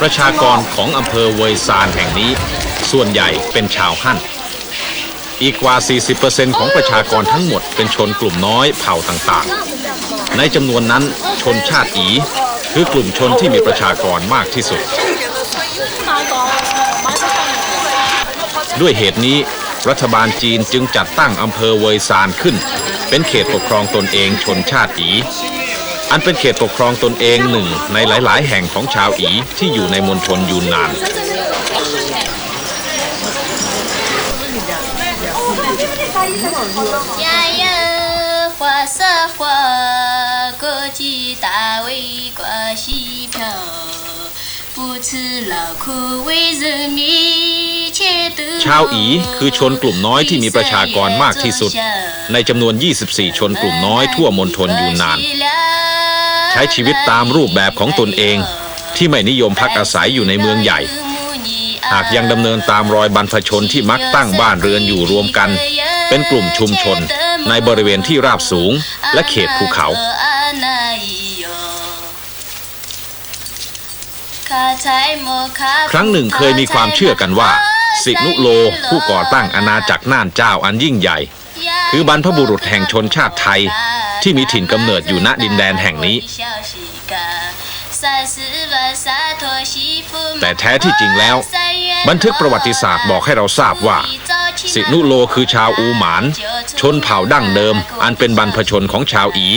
ประชากรของอำเภอเวยซานแห่งนี้ ส่วนใหญ่เป็นชาวฮั่น อีกกว่า 40%ของประชากรทั้งหมดเป็นชนกลุ่มน้อยเผ่าต่างๆ ในจำนวนนั้นชนชาติอีคือกลุ่มชนที่มีประชากรมากที่สุด ด้วยเหตุนี้รัฐบาลจีนจึงจัดตั้งอำเภอเวยซานขึ้น เป็นเขตปกครองตนเองชนชาติอี อันเป็นเขตปกครองตนเองหนึ่งในหลาย ๆ แห่งของชาวอีที่อยู่ในมณฑลยูนนาน ชาวอีคือชนกลุ่มน้อยที่มีประชากรมากที่สุด ในจำนวน 24 ชนกลุ่มน้อยทั่วมณฑลยูนนาน ใช้ชีวิตตามรูปแบบของตนเอง ที่ไม่นิยมพักอาศัยอยู่ในเมืองใหญ่ หากยังดำเนินตามรอยบรรพชนที่มักตั้งบ้านเรือนอยู่รวมกัน เป็นกลุ่มชุมชนในบริเวณที่ราบสูงและเขตภูเขาครั้งหนึ่งเคยมีความเชื่อกันว่า สินุโลผู้ก่อตั้งอาณาจักรน่านเจ้าอันยิ่งใหญ่ คือบรรพบุรุษแห่งชนชาติไทย ที่มีถิ่นกำเนิดอยู่ณดินแดนแห่งนี้ แต่แท้ที่จริงแล้ว บันทึกประวัติศาสตร์บอกให้เราทราบว่า สินุโลคือชาวอูหมาน ชนเผ่าดั้งเดิม อันเป็นบรรพชนของชาวอี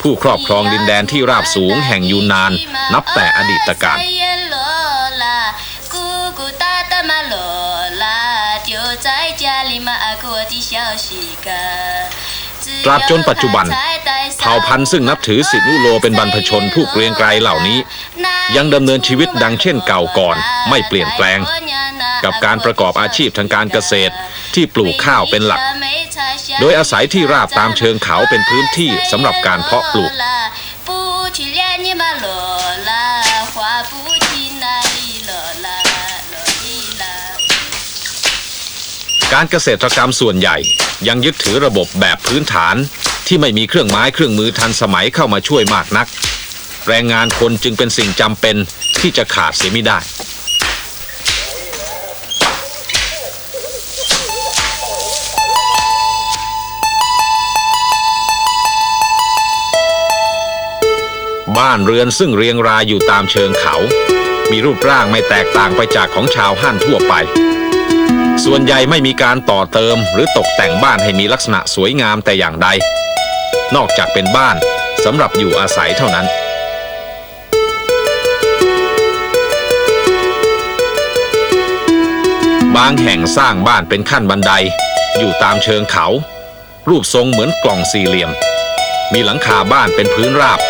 ผู้ครอบครองดินแดนที่ราบสูงแห่งยูนาน นับแต่อดีตการ ตราบจนปัจจุบัน เผ่าพันธุ์ซึ่งนับถือสินุโลเป็นบรรพชนผู้เกรียงไกรเหล่านี้ ยังดำเนินชีวิตดังเช่นเก่าก่อน ไม่เปลี่ยนแปลง กับการประกอบอาชีพทางการเกษตรที่ปลูกข้าวเป็นหลัก โดยอาศัยที่ราบตามเชิงเขาเป็นพื้นที่สำหรับการเพาะปลูก การเกษตรกรรมส่วนใหญ่ ยังยึดถือระบบแบบพื้นฐาน ที่ไม่มีเครื่องไม้เครื่องมือทันสมัยเข้ามาช่วยมากนัก แรงงานคนจึงเป็นสิ่งจำเป็นที่จะขาดเสียไม่ได้บ้านเรือนซึ่งเรียงรายอยู่ตามเชิงเขา มีรูปร่างไม่แตกต่างไปจากของชาวฮั่นทั่วไป ส่วนใหญ่ไม่มีการต่อเติมหรือตกแต่งบ้านให้มีลักษณะสวยงามแต่อย่างใด นอกจากเป็นบ้านสำหรับอยู่อาศัยเท่านั้น บางแห่งสร้างบ้านเป็นขั้นบันได อยู่ตามเชิงเขา รูปทรงเหมือนกล่องสี่เหลี่ยม มีหลังคาบ้านเป็นพื้นราบ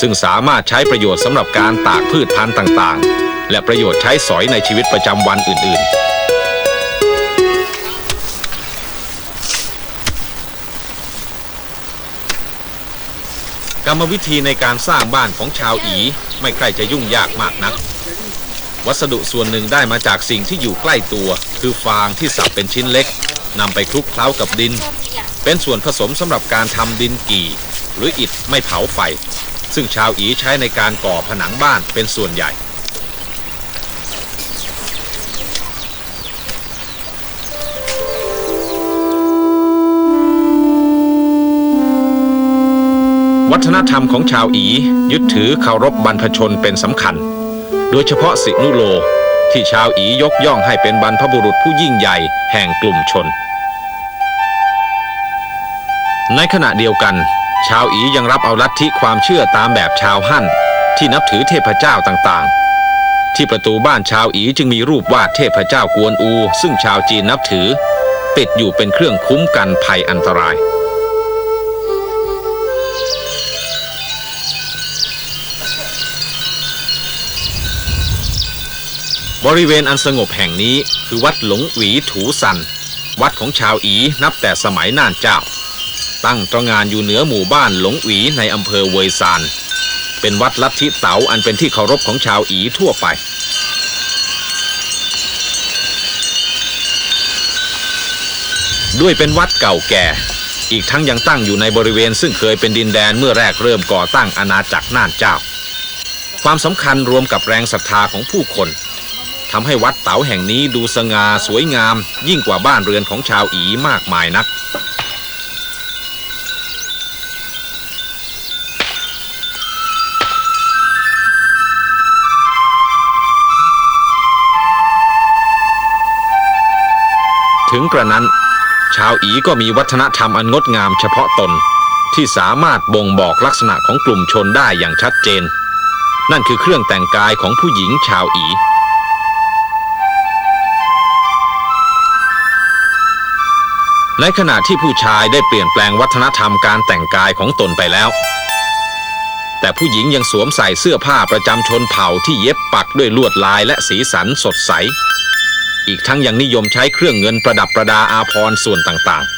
ซึ่งสามารถใช้ประโยชน์สำหรับการตากพืชพันธุ์ต่าง ๆ และประโยชน์ใช้สอยในชีวิตประจำวันอื่น ๆ กรรมวิธีในการสร้างบ้านของชาวอีไม่ใกล้จะยุ่งยากมากนัก วัสดุส่วนหนึ่งได้มาจากสิ่งที่อยู่ใกล้ตัว คือฟางที่สับเป็นชิ้นเล็กนำไปคลุกเคล้ากับดิน เป็นส่วนผสมสำหรับการทำดินกี่ หรืออิฐไม่เผาไฟ ซึ่งชาวอีใช้ในการก่อผนังบ้านเป็นส่วนใหญ่ วัฒนธรรมของชาวอียึดถือเคารพบรรพชนเป็นสำคัญ โดยเฉพาะสินุโลที่ชาวอียกย่องให้เป็นบรรพบุรุษผู้ยิ่งใหญ่แห่งกลุ่มชน ในขณะเดียวกัน ชาวอียังรับเอาลัทธิความเชื่อตามแบบชาวฮั่นที่นับถือเทพเจ้าต่างๆ ที่ประตูบ้านชาวอีจึงมีรูปวาดเทพเจ้ากวนอู ซึ่งชาวจีนนับถือ ติดอยู่เป็นเครื่องคุ้มกันภัยอันตราย บริเวณอันสงบแห่งนี้คือวัดหลงหวีถูซัน วัดของชาวอีนับแต่สมัยน่านเจ้า ตั้งตระงานอยู่เหนือหมู่บ้านหลงหวีในอำเภอเวยซานเป็นวัดลัทธิเต๋าอันเป็นที่เคารพของชาวอีทั่วไป ด้วยเป็นวัดเก่าแก่ อีกทั้งยังตั้งอยู่ในบริเวณซึ่งเคยเป็นดินแดนเมื่อแรกเริ่มก่อตั้งอาณาจักรน่านเจ้า ความสำคัญรวมกับแรงศรัทธาของผู้คน ทำให้วัดเต๋าแห่งนี้ดูสง่าสวยงาม ยิ่งกว่าบ้านเรือนของชาวอีมากมายนัก ถึงกระนั้น ชาวอีก็มีวัฒนธรรมอันงดงามเฉพาะตนที่สามารถบ่งบอกลักษณะของกลุ่มชนได้อย่างชัดเจน นั่นคือเครื่องแต่งกายของผู้หญิงชาวอี ในขณะที่ผู้ชายได้เปลี่ยนแปลงวัฒนธรรมการแต่งกายของตนไปแล้ว แต่ผู้หญิงยังสวมใส่เสื้อผ้าประจำชนเผ่าที่เย็บปักด้วยลวดลายและสีสันสดใส อีกทั้งยังนิยมใช้เครื่องเงินประดับประดาอาภรณ์ส่วนต่างๆ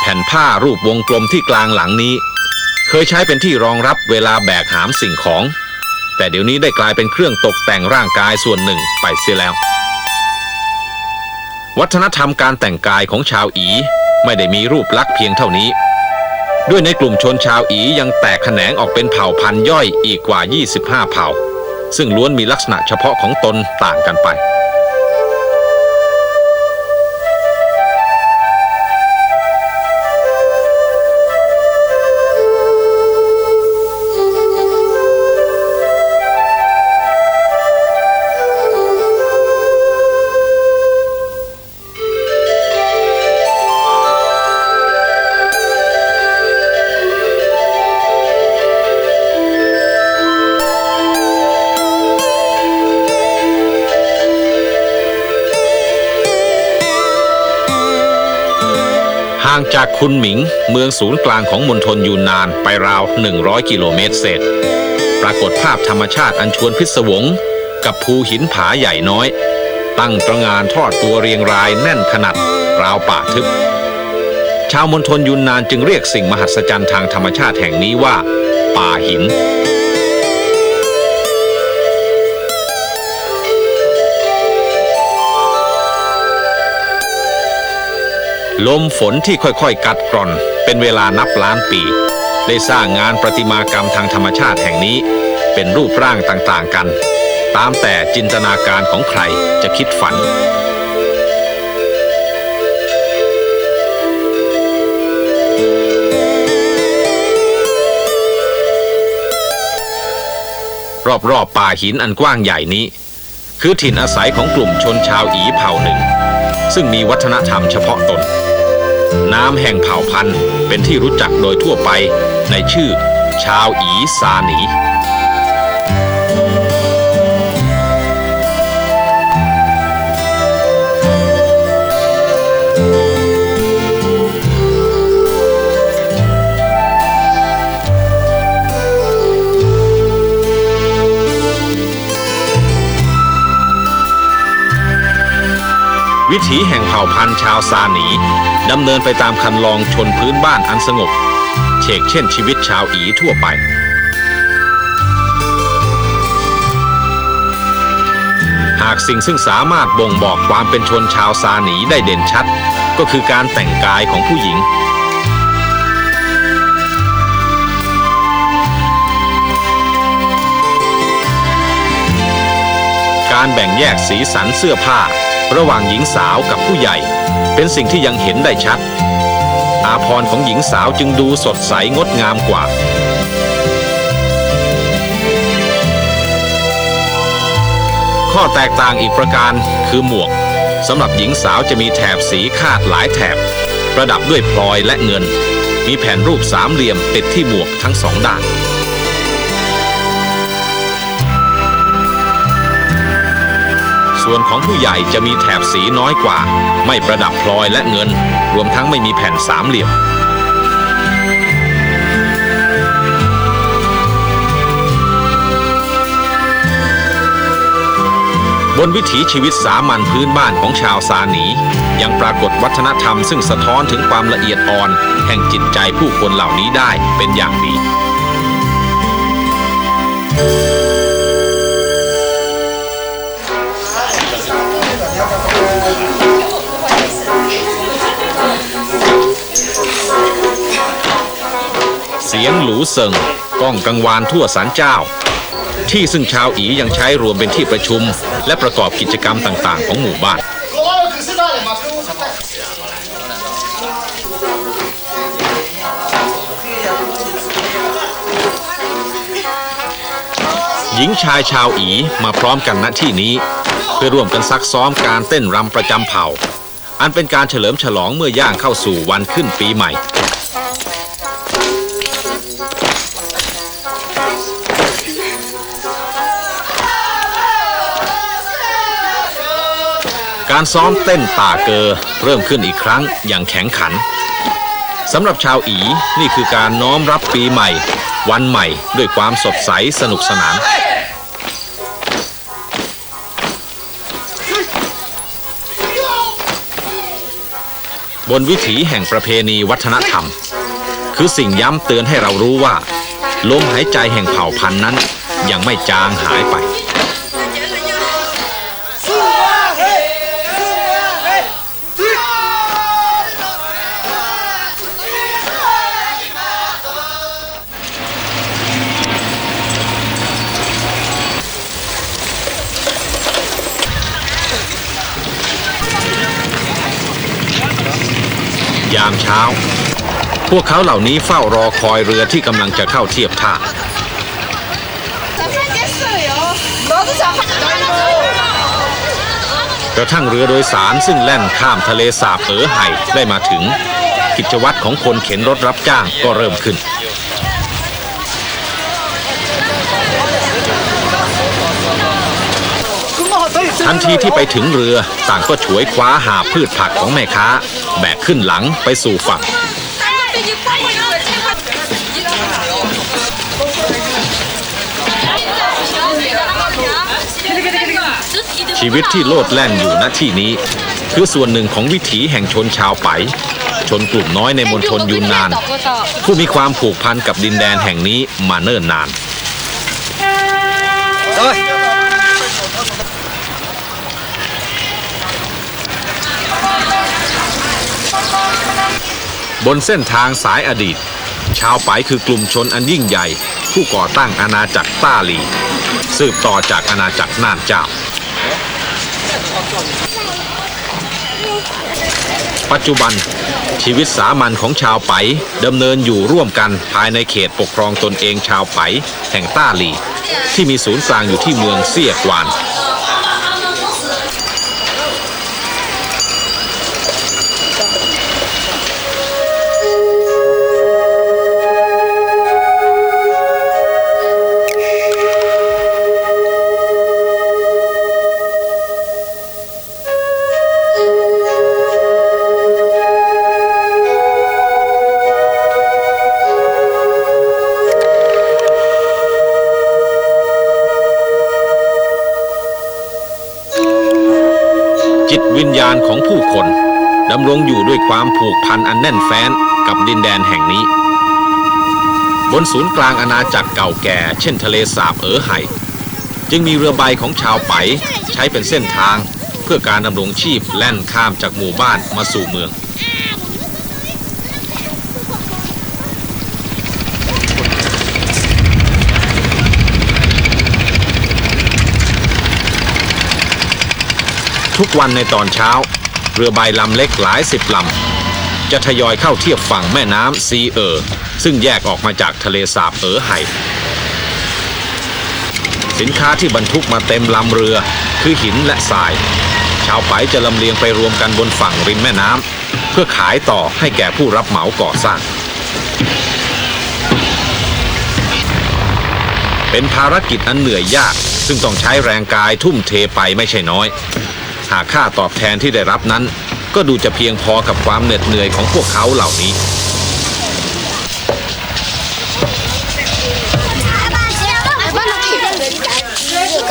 แผ่นผ้ารูปวงกลมที่กลางหลังนี้ เคยใช้เป็นที่รองรับเวลาแบกหามสิ่งของ แต่เดี๋ยวนี้ได้กลายเป็นเครื่องตกแต่งร่างกายส่วนหนึ่งไปเสียแล้ว วัฒนธรรมการแต่งกายของชาวอีไม่ได้มีรูปลักษณ์เพียงเท่านี้ ด้วยในกลุ่มชนชาวอียังแตกแขนงออกเป็นเผ่าพันธุ์ย่อยอีกกว่า 25 เผ่า ซึ่งล้วนมีลักษณะเฉพาะของตนต่างกันไป จากคุนหมิง เมืองศูนย์กลางของมณฑลยูนนานไปราว 100 กิโลเมตรเศษ ปรากฏภาพธรรมชาติอันชวนพิศวง กับภูหินผาใหญ่น้อย ตั้งตระหงานทอดตัวเรียงรายแน่นขนาดราวป่าทึบ ชาวมณฑลยูนนานจึงเรียกสิ่งมหัศจรรย์ทางธรรมชาติแห่งนี้ว่า ป่าหิน ลมฝนที่ค่อยๆ กัดกร่อน เป็นเวลานับล้านปี ได้สร้างงานประติมากรรมทางธรรมชาติแห่งนี้ เป็นรูปร่างต่างๆกัน ตามแต่จินตนาการของใครจะคิดฝันรอบๆป่าหินอันกว้างใหญ่นี้ คือถิ่นอาศัยของกลุ่มชนชาวอีเผ่าหนึ่ง ซึ่งมีวัฒนธรรมเฉพาะตน น้ำแห่งเผ่าพันธุ์เป็นที่รู้จักโดยทั่วไปในชื่อชาวอีซาหนี วิถีแห่งเผ่าพันธุ์ชาวซาหนีดำเนินไปตามคันลองชนพื้นบ้านอันสงบเชกเช่นชีวิตชาวอีทั่วไป หากสิ่งซึ่งสามารถบ่งบอกความเป็นชนชาวซาหนีได้เด่นชัด ก็คือการแต่งกายของผู้หญิงการแบ่งแยกสีสันเสื้อผ้า ระหว่างหญิงสาวกับผู้ใหญ่ เป็นสิ่งที่ยังเห็นได้ชัด อาพรณ์ของหญิงสาวจึงดูสดใสงดงามกว่า ข้อแตกต่างอีกประการคือหมวกสำหรับหญิงสาวจะมีแถบสีคาดหลายแถบ ประดับด้วยพลอยและเงิน มีแผ่นรูปสามเหลี่ยมติดที่หมวกทั้งสองด้าน ส่วนของผู้ใหญ่จะมีแถบสีน้อยกว่า ไม่ประดับพลอยและเงิน รวมทั้งไม่มีแผ่นสามเหลี่ยมบนวิถีชีวิตสามัญพื้นบ้านของชาวซาหนี ยังปรากฏวัฒนธรรมซึ่งสะท้อนถึงความละเอียดอ่อน แห่งจิตใจผู้คนเหล่านี้ได้เป็นอย่างดี สียงหลูเซิงก้องกังวานทั่วสารเจ้า ที่ซึ่งชาวอียังใช้รวมเป็นที่ประชุม และประกอบกิจกรรมต่างๆ ของหมู่บ้าน หญิงชายชาวอีมาพร้อมกันณที่นี้ เพื่อร่วมกันซักซ้อมการเต้นรำประจำเผ่า อันเป็นการเฉลิมฉลองเมื่อย่างเข้าสู่วันขึ้นปีใหม่ การซ้อมเต้นป่าเกอเริ่มขึ้นอีกครั้งอย่างแข็งขันสำหรับชาวอีนี่คือการน้อมรับปีใหม่ วันใหม่ด้วยความสดใสสนุกสนาน บนวิถีแห่งประเพณีวัฒนธรรม คือสิ่งย้ำเตือนให้เรารู้ว่าลมหายใจแห่งเผ่าพันธุ์นั้นยังไม่จางหายไป ยามเช้า พวกเขาเหล่านี้เฝ้ารอคอยเรือที่กำลังจะเข้าเทียบท่ากระทั่งเรือโดยสารซึ่งแล่นข้ามทะเลสาบเอ๋อไห่ได้มาถึง กิจวัตรของคนเข็นรถรับจ้างก็เริ่มขึ้น ทันทีที่ไปถึงเรือ ต่างก็ฉวยคว้าหาพืชผักของแม่ค้า แบกขึ้นหลังไปสู่ฝั่ง ชีวิตที่โลดแล่นอยู่ณที่นี้ คือส่วนหนึ่งของวิถีแห่งชนชาวไป ชนกลุ่มน้อยในมณฑลยูนนาน ผู้มีความผูกพันกับดินแดนแห่งนี้มาเนิ่นนาน บนเส้นทางสายอดีต ชาวไปคือกลุ่มชนอันยิ่งใหญ่ ผู้ก่อตั้งอาณาจักรต้าหลี สืบต่อจากอาณาจักรน่านเจ้า ปัจจุบันชีวิตสามัญของชาวไปดำเนินอยู่ร่วมกันภายในเขตปกครองตนเองชาวไปแห่งต้าหลี ที่มีศูนย์กลางอยู่ที่เมืองเซี่ยกวาน จิตวิญญาณของผู้คนดำรงอยู่ด้วยความผูกพันอันแน่นแฟ้นกับดินแดนแห่งนี้ บนศูนย์กลางอาณาจักรเก่าแก่ เช่นทะเลสาบเอ๋อไห่ จึงมีเรือใบของชาวไปใช้เป็นเส้นทาง เพื่อการดำรงชีพแล่นข้ามจากหมู่บ้านมาสู่เมือง ทุกวันในตอนเช้า เรือใบลำเล็กหลายสิบลำ จะทยอยเข้าเทียบฝั่งแม่น้ำซีเออ ซึ่งแยกออกมาจากทะเลสาบเออไห่สินค้าที่บรรทุกมาเต็มลำเรือ คือหินและทราย ชาวไปจะลำเลียงไปรวมกันบนฝั่งริมแม่น้ำเพื่อขายต่อให้แก่ผู้รับเหมาก่อสร้าง เป็นภารกิจอันเหนื่อยยาก ซึ่งต้องใช้แรงกายทุ่มเทไปไม่ใช่น้อย หากค่าตอบแทนที่ได้รับนั้น ก็ดูจะเพียงพอกับความเหน็ดเหนื่อยของพวกเขาเหล่านี้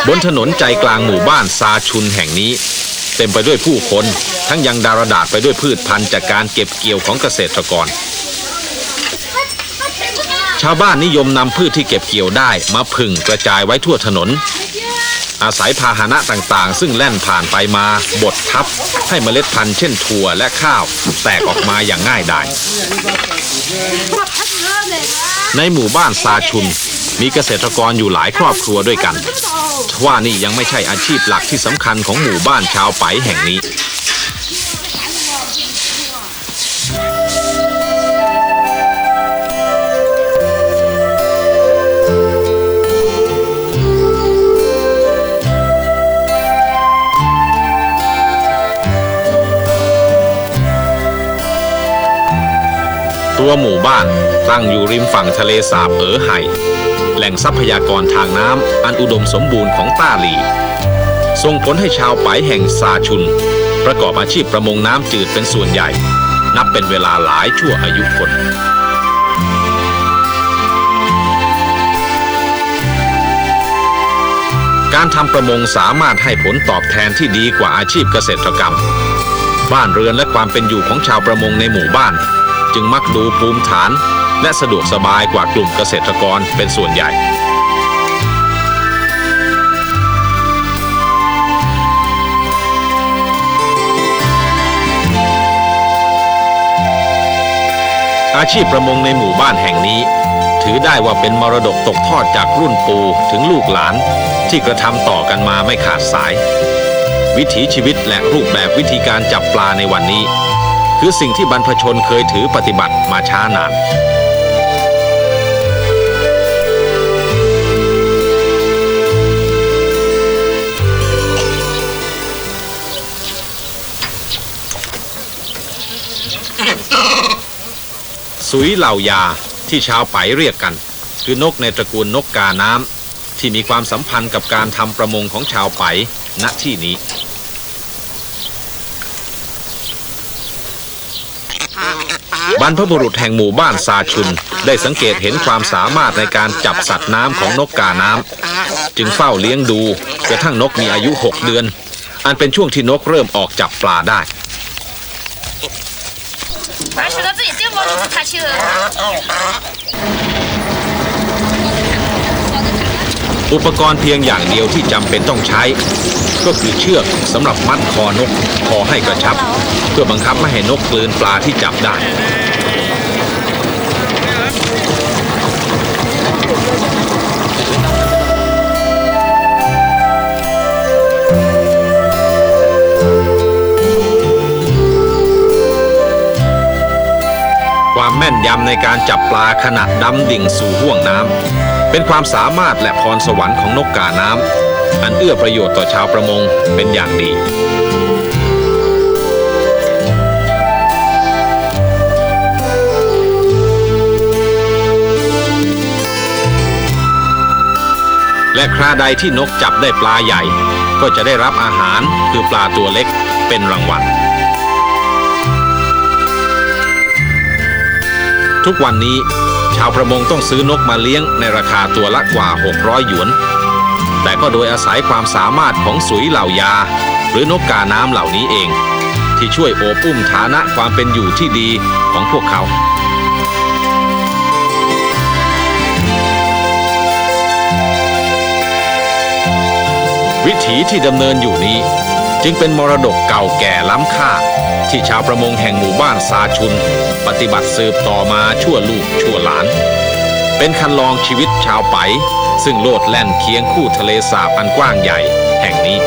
บนถนนใจกลางหมู่บ้านซาชุนแห่งนี้ เต็มไปด้วยผู้คนทั้งยังดารดาษไปด้วยพืชพันธุ์จากการเก็บเกี่ยวของเกษตรกร ชาวบ้านนิยมนำพืชที่เก็บเกี่ยวได้มาผึ่งกระจายไว้ทั่วถนน อาศัยพาหนะต่างๆ ซึ่งแล่นผ่านไปมาบดทับ ให้เมล็ดพันธุ์เช่นถั่วและข้าว แตกออกมาอย่างง่ายดายในหมู่บ้านซาชุน มีเกษตรกรอยู่หลายครอบครัวด้วยกัน ว่านี่ยังไม่ใช่อาชีพหลักที่สำคัญของหมู่บ้านชาวไปแห่งนี้ ตัวหมู่บ้าน ตั้งอยู่ริมฝั่งทะเลสาบเอ๋อไห่ แหล่งทรัพยากรทางน้ำอันอุดมสมบูรณ์ของต้าหลี ส่งผลให้ชาวไปแห่งซาชุน ประกอบอาชีพประมงน้ำจืดเป็นส่วนใหญ่ นับเป็นเวลาหลายชั่วอายุคนการทำประมงสามารถให้ผลตอบแทนที่ดีกว่าอาชีพเกษตรกรรม บ้านเรือนและความเป็นอยู่ของชาวประมงในหมู่บ้าน จึงมักดูภูมิฐาน และสะดวกสบายกว่ากลุ่มเกษตรกรเป็นส่วนใหญ่อาชีพประมงในหมู่บ้านแห่งนี้ ถือได้ว่าเป็นมรดกตกทอดจากรุ่นปู่ถึงลูกหลาน ที่กระทำต่อกันมาไม่ขาดสาย วิถีชีวิตและรูปแบบวิธีการจับปลาในวันนี้ คือสิ่งที่บรรพชนเคยถือปฏิบัติมาช้านานสุยเหล่ายาที่ชาวไปเรียกกัน คือนกในตระกูลนกกาน้ำที่มีความสัมพันธ์กับการทำประมงของชาวไปณที่นี้ บรรพบุรุษแห่งหมู่บ้านซาชุน ได้สังเกตเห็นความสามารถในการจับสัตว์น้ำของนกกาน้ำจึงเฝ้าเลี้ยงดูกระทั่งนกมีอายุหกเดือน อันเป็นช่วงที่นกเริ่มออกจับปลาได้อุปกรณ์เพียงอย่างเดียวที่จำเป็นต้องใช้ ก็คือเชือกสำหรับมัดคอนก คอให้กระชับ เพื่อบังคับไม่ให้นกกลืนปลาที่จับได้ แม่นยำในการจับปลาขณะดำดิ่งสู่ห่วงน้ำ เป็นความสามารถและพรสวรรค์ของนกกาน้ำ อันเอื้อประโยชน์ต่อชาวประมงเป็นอย่างดีและคราใดที่นกจับได้ปลาใหญ่ ก็จะได้รับอาหารคือปลาตัวเล็กเป็นรางวัล ทุกวันนี้ ชาวประมงต้องซื้อนกมาเลี้ยงในราคาตัวละกว่า 600 หยวน แต่ก็โดยอาศัยความสามารถของสุยเหล่ายา หรือนกกาน้ำเหล่านี้เอง ที่ช่วยโอบอุ้มฐานะความเป็นอยู่ที่ดีของพวกเขาวิถีที่ดำเนินอยู่นี้ จึงเป็นมรดกเก่าแก่ล้ำค่า ที่ชาวประมงแห่งหมู่บ้านซาชุน ปฏิบัติสืบต่อมาชั่วลูกชั่วหลาน เป็นคันลองชีวิตชาวไป ซึ่งโลดแล่นเคียงคู่ทะเลสาบอันกว้างใหญ่แห่งนี้